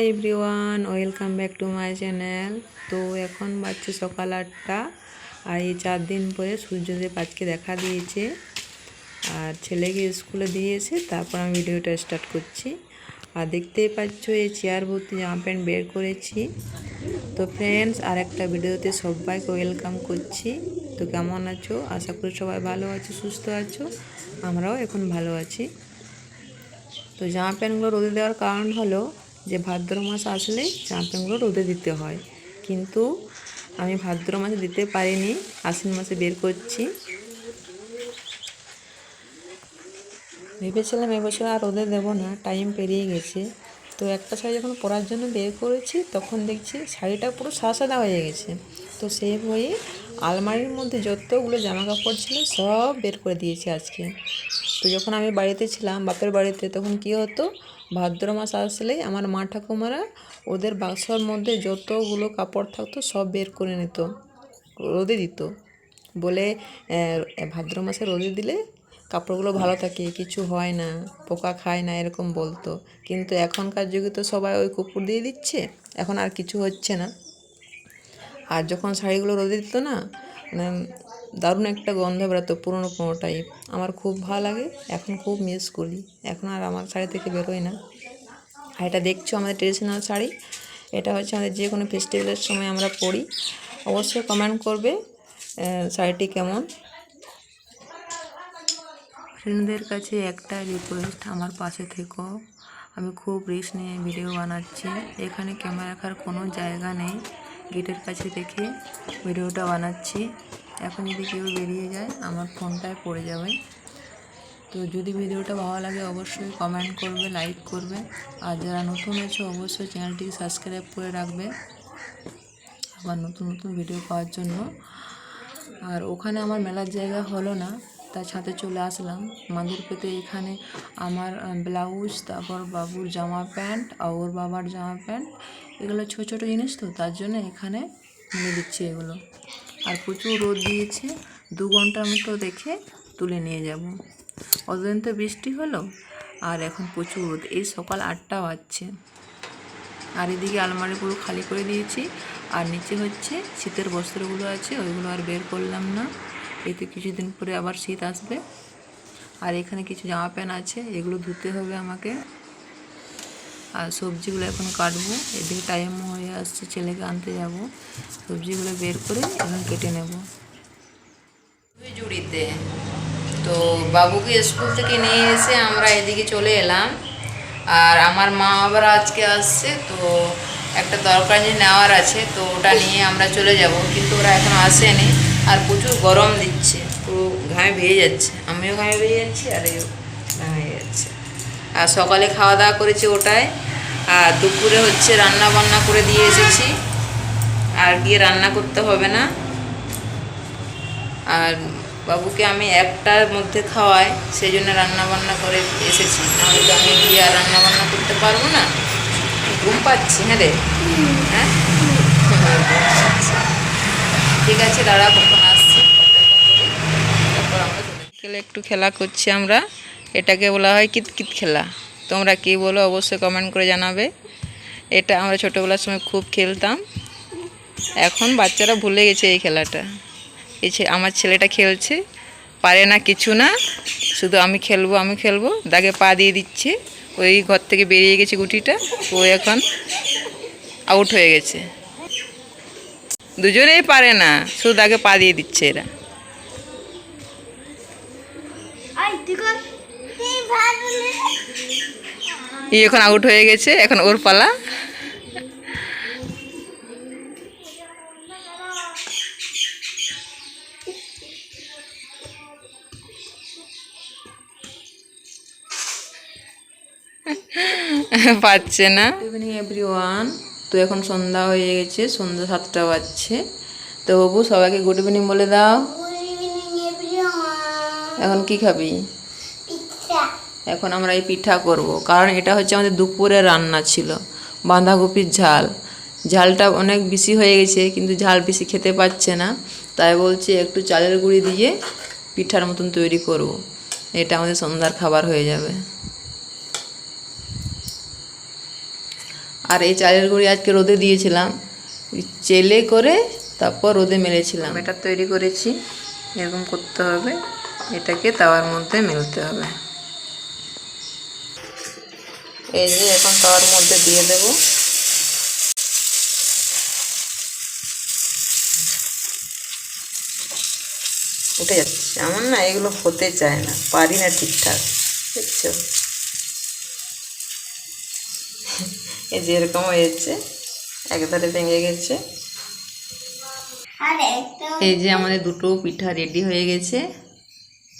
Hi everyone, welcome back to my channel. তো এখন বাজছে সকাল আটটা, আর এই চার দিন পরে সূর্যদেব আজকে দেখা দিয়েছে। আর ছেলেকে স্কুলে দিয়েছে তারপর আমি ভিডিওটা স্টার্ট করছি। আর দেখতেই পাচ্ছ, এই চেয়ার ভর্তি জামা প্যান্ট বের করেছি। তো ফ্রেন্ডস আর একটা ভিডিওতে সবাইকে ওয়েলকাম করছি। তো কেমন আছো? আশা করি সবাই ভালো আছো, সুস্থ আছো। আমরাও এখন ভালো আছি। তো জামা প্যান্টগুলো রোদে দেওয়ার কারণ হলো যে ভাদ্র মাস আসলে প্যান্টগুলো রোদে দিতে হয়। কিন্তু আমি ভাদ্র মাসে দিতে পারিনি, আশ্বিন মাসে বের করছি। ভেবেছিলাম এবছর আর রোদে দেবো না টাইম পেরিয়ে গেছে। তো একটা শাড়ি যখন পরার জন্য বের করেছি, তখন দেখছি শাড়িটা পুরো সাদা সাদা হয়ে গেছে। তো সেই হয়ে আলমারির মধ্যে যতগুলো জামা কাপড় ছিল সব বের করে দিয়েছি আজকে। তো যখন আমি বাড়িতে ছিলাম, বাপের বাড়িতে, তখন কি হতো? ভাদ্র মাস আসলেই আমার মা ঠাকুমারা ওদের বাক্সর মধ্যে যতগুলো কাপড় থাকতো সব বের করে নিত, রোদে দিত। বলে ভাদ্র মাসে রোদে দিলে কাপড়গুলো ভালো থাকে, কিছু হয় না, পোকা খায় না, এরকম বলতো। কিন্তু এখনকার যুগে তো সবাই ওই কুকুর দিয়ে দিচ্ছে, এখন আর কিছু হচ্ছে না। আর যখন শাড়িগুলো রোদে দিত না মানে দারুণ একটা গন্ধ বেরোতো, পুরনো পুরনো টাইপ। আমার খুব ভালো লাগে, এখন খুব মিস করি। এখন আর আমার শাড়ি থেকে বেরোয় না। আর এটা দেখছ আমাদের ট্রেডিশনাল শাড়ি? এটা হচ্ছে আমাদের যে কোনো ফেস্টিভ্যালের সময় আমরা পরি। অবশ্যই কমেন্ট করবে শাড়িটি কেমন? ফ্রেন্ডদের কাছে একটা রিকোয়েস্ট আমার পাশে থেকো। আমি খুব রিস্ক নিয়ে ভিডিও বানাচ্ছি। এখানে ক্যামেরা রাখার কোনো জায়গা নেই। গেটের কাছে দেখে ভিডিওটা বানাচ্ছি। এখন যদি কেউ বেরিয়ে যায়, আমার ফোনটায় পড়ে যাবে। তো যদি ভিডিওটা ভালো লাগে, অবশ্যই কমেন্ট করবে লাইক করবে। আর যারা নতুন আছে, অবশ্যই চ্যানেলটিকে সাবস্ক্রাইব করে রাখবে আবার নতুন নতুন ভিডিও পাওয়ার জন্য। আর ওখানে আমার মেলার জায়গা হলো না। তার ছাদে চলে আসলাম। মাদুর পেতে এখানে আমার ব্লাউজ তারপর বাবুর জামা প্যান্ট ওর বাবার জামা প্যান্ট। এগুলো ছোটো ছোটো জিনিস তো, তার জন্য এখানে নিয়ে দিচ্ছি এগুলো। আর প্রচুর রোদ দিয়েছে, দু ঘণ্টার মতো দেখে তুলে নিয়ে যাব। অতদিন তো বৃষ্টি হলো, আর এখন প্রচুর রোদ। এই সকাল আটটা বাজছে। আর এদিকে আলমারি পুরো খালি করে দিয়েছি, আর নিচে হচ্ছে শীতের বস্ত্রগুলো আছে, ওইগুলো আর বের করলাম না। এতে কিছুদিন পরে আবার শীত আসবে। আর এখানে কিছু জামা প্যান্ট আছে, এগুলো ধুতে হবে আমাকে। আর সবজিগুলো এখন কাটবো, এদিকে টাইম হয়ে আসছে ছেলেকে আনতে যাব। সবজিগুলো বের করে এখন কেটে নেব। জুড়িতে। তো বাবুকে স্কুল থেকে নিয়ে এসে আমরা এদিকে চলে এলাম। আর আমার মা আবার আজকে আসছে, তো একটা দরকার যে নেওয়ার আছে, তো ওটা নিয়ে আমরা চলে যাব। কিন্তু ওরা এখন আসেনি। আর প্রচুর গরম দিচ্ছে, পুরো ঘামে ভেজে যাচ্ছে। আমিও ঘামে ভেজে যাচ্ছি, আর এও ঘামে যাচ্ছে। আর সকালে খাওয়া দাওয়া করেছি ওটাই, আর দুপুরে হচ্ছে রান্না বান্না করে দিয়ে এসেছি। আর গিয়ে রান্না করতে হবে না। আর বাবুকে আমি একটার মধ্যে খাওয়াই, সেই জন্য রান্না বান্না করে এসেছি। নাহলে তো আমি গিয়ে আর রান্না বান্না করতে পারব না। ঘুম পাচ্ছি হ্যাঁ রে? হ্যাঁ? ঠিক আছে, দাঁড়া কখন আসছি অপেক্ষা করি। তারপর আমরা চলে যাই। বিকেলে একটু খেলা করছি আমরা। এটাকে বলা হয় কিতকিত খেলা। তোমরা কি বলো, অবশ্যই কমেন্ট করে জানাবে। এটা আমরা ছোটোবেলার সময় খুব খেলতাম। এখন বাচ্চারা ভুলে গেছে এই খেলাটা। এই আমার ছেলেটা খেলছে। পারে না কিছু না। শুধু আমি খেলব আমি খেলব। দাগে পা দিয়ে দিচ্ছে। ওই ঘর থেকে বেরিয়ে গেছে গুটিটা। ও এখন আউট হয়ে গেছে। দুজনেই পারে না। শুধু দাগে পা দিয়ে দিচ্ছে এরা। এখন আউট হয়ে গেছে এখন ওর পালা। পাচ্ছে না। ইভিনিং এভরিওয়ান তো এখন সন্ধ্যা হয়ে গেছে সন্ধ্যা সাতটা বাজছে। তো বাবু সবাইকে গুড ইভিনিং বলে দাও. এখন কি খাবি. এখন আমরা এই পিঠা করব। কারণ এটা হচ্ছে আমাদের দুপুরের রান্না ছিল। বাঁধাকপির ঝাল। ঝালটা অনেক বেশি হয়ে গেছে, কিন্তু ঝাল বেশি খেতে পাচ্ছে না। তাই বলছি একটু চালের গুঁড়ি দিয়ে পিঠার মতন তৈরি করব। এটা আমাদের সন্ধ্যার খাবার হয়ে যাবে। আর এই চালের গুঁড়ি আজকে রোদে দিয়েছিলাম। চেলে করে তারপর রোদে মেলেছিলাম। এটা তৈরি করেছি। এরকম করতে হবে। এটাকে তাওয়ার মধ্যে মেলতে হবে। এই যে এখন তার মধ্যে দিয়ে দেব। উঠে যাচ্ছে। আমার না এগুলো হতে চায় না পারি না ঠিকঠাক বুঝছ? এই যে এরকম হয়েছে একধারে ভেঙে গেছে। এই যে আমাদের দুটো পিঠা রেডি হয়ে গেছে।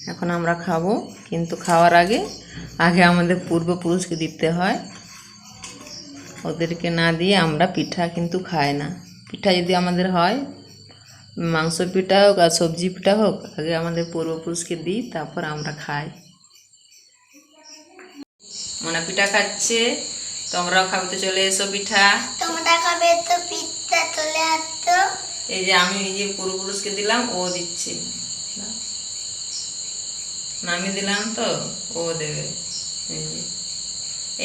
এখন আমরা খাব কিন্তু খাওয়ার আগে আগে আমাদের পূর্বপুরুষকে দিতে হয়। ওদেরকে না দিয়ে আমরা পিঠা কিন্তু খাই না। পিঠা যদি আমাদের হয় মাংস পিঠা হোক আর সবজি পিঠা হোক আগে আমাদের পূর্বপুরুষকে দিই তারপর আমরা খাই। মনে পিঠা খাচ্ছে তোমরাও খাবে চলে এসো পিঠা। তোমরা খাবে তো পিঠা চলে আসতো এই যে আমি এই যে পূর্বপুরুষকে দিলাম ও দিচ্ছে। না আমি দিলাম তো ও দেবে।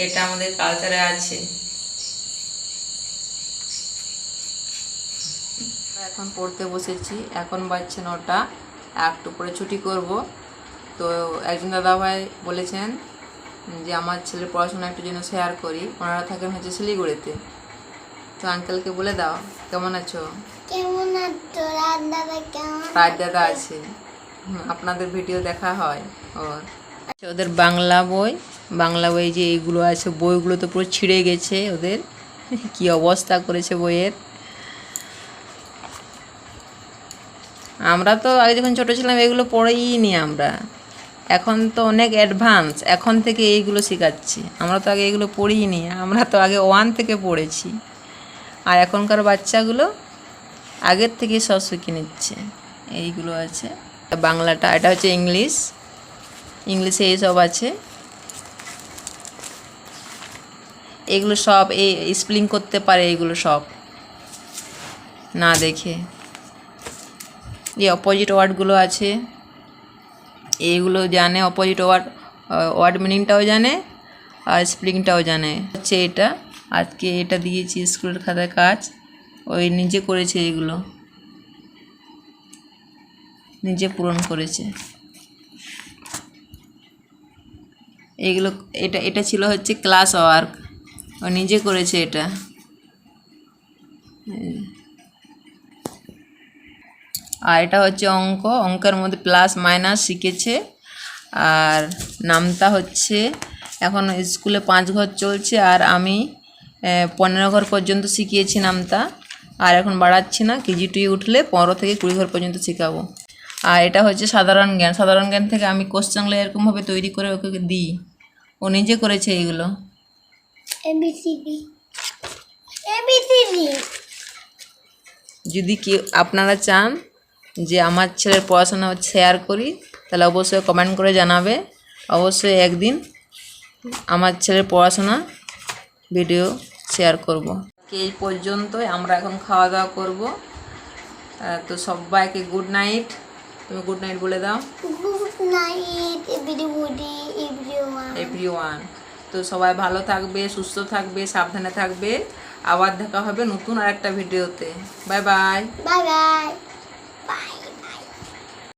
এটা আমাদের কালচারে আছে। এখন পড়তে বসেছি এখন বাজছে নটা একটু পরে ছুটি করব। তো একজন দাদাভাই বলেছেন যে আমার ছেলের পড়াশোনা একটু যেন শেয়ার করি। ওনারা থাকেন হচ্ছে শিলিগুড়িতে। তো আঙ্কেলকে বলে দাও কেমন আছো? কেমন আছো? কেমন রাজ দাদা আছে। আপনাদের ভিডিও দেখা হয়। আচ্ছা, ওদের বাংলা বই বাংলা বই যে এইগুলো আছে বইগুলো তো পুরো ছিঁড়ে গেছে ওদের। কি অবস্থা করেছে বইয়ের? আমরা তো আগে যখন ছোটো ছিলাম এগুলো পড়েই নি আমরা। এখন তো অনেক অ্যাডভান্স এখন থেকে এইগুলো শেখাচ্ছি। আমরা তো আগে এগুলো পড়িই নি আমরা তো আগে ওয়ান থেকে পড়েছি। আর এখনকার বাচ্চাগুলো আগের থেকে সব শিখে নিচ্ছে। এইগুলো আছে। বাংলাটা, এটা হচ্ছে ইংলিশ। ইংলিশে এইসব আছে। এগুলো সব এই স্প্লিং করতে পারে এগুলো সব। না দেখে। এই অপোজিট ওয়ার্ডগুলো আছে। এইগুলো জানে অপোজিট ওয়ার্ড ওয়ার্ড মিনিংটাও জানে, আর স্প্লিংটাও জানে। হচ্ছে এটা। আজকে এটা দিয়েছি স্কুলের খাতায় কাজ। ওই নিজে করেছে এগুলো। নিজে পূরণ করেছে। এগুলো, এটা এটা ছিল হচ্ছে ক্লাস ওয়ার্ক ও নিজে করেছে এটা। আর এটা হচ্ছে অঙ্ক। অঙ্কের মধ্যে প্লাস মাইনাস শিখেছে। আর নামটা হচ্ছে, এখন স্কুলে পাঁচ ঘর চলছে। আর আমি পনেরো ঘর পর্যন্ত শিখিয়েছি নামটা। আর এখন বাড়াচ্ছি না, কেজি টুই উঠলে পনেরো থেকে কুড়ি ঘর পর্যন্ত শেখাবো। আর এটা হচ্ছে সাধারণ জ্ঞান। সাধারণ জ্ঞান থেকে আমি কোশ্চেনগুলো এরকমভাবে তৈরি করে ওকে দিই। ও নিজে করেছে এইগুলো যদি কেউ আপনারা চান যে আমার ছেলের পড়াশোনা শেয়ার করি তাহলে অবশ্যই কমেন্ট করে জানাবে। অবশ্যই একদিন আমার ছেলের পড়াশোনা ভিডিও শেয়ার করব। এই পর্যন্তই আমরা এখন খাওয়া দাওয়া করব তো সবাইকে গুড নাইট তুমি গুড নাইট বলে দাও। Good night everybody everyone every one তো সবাই ভালো থাকবে সুস্থ থাকবে সাবধানে থাকবে। আবার দেখা হবে নতুন আর একটা ভিডিওতে বাই বাই বাই বাই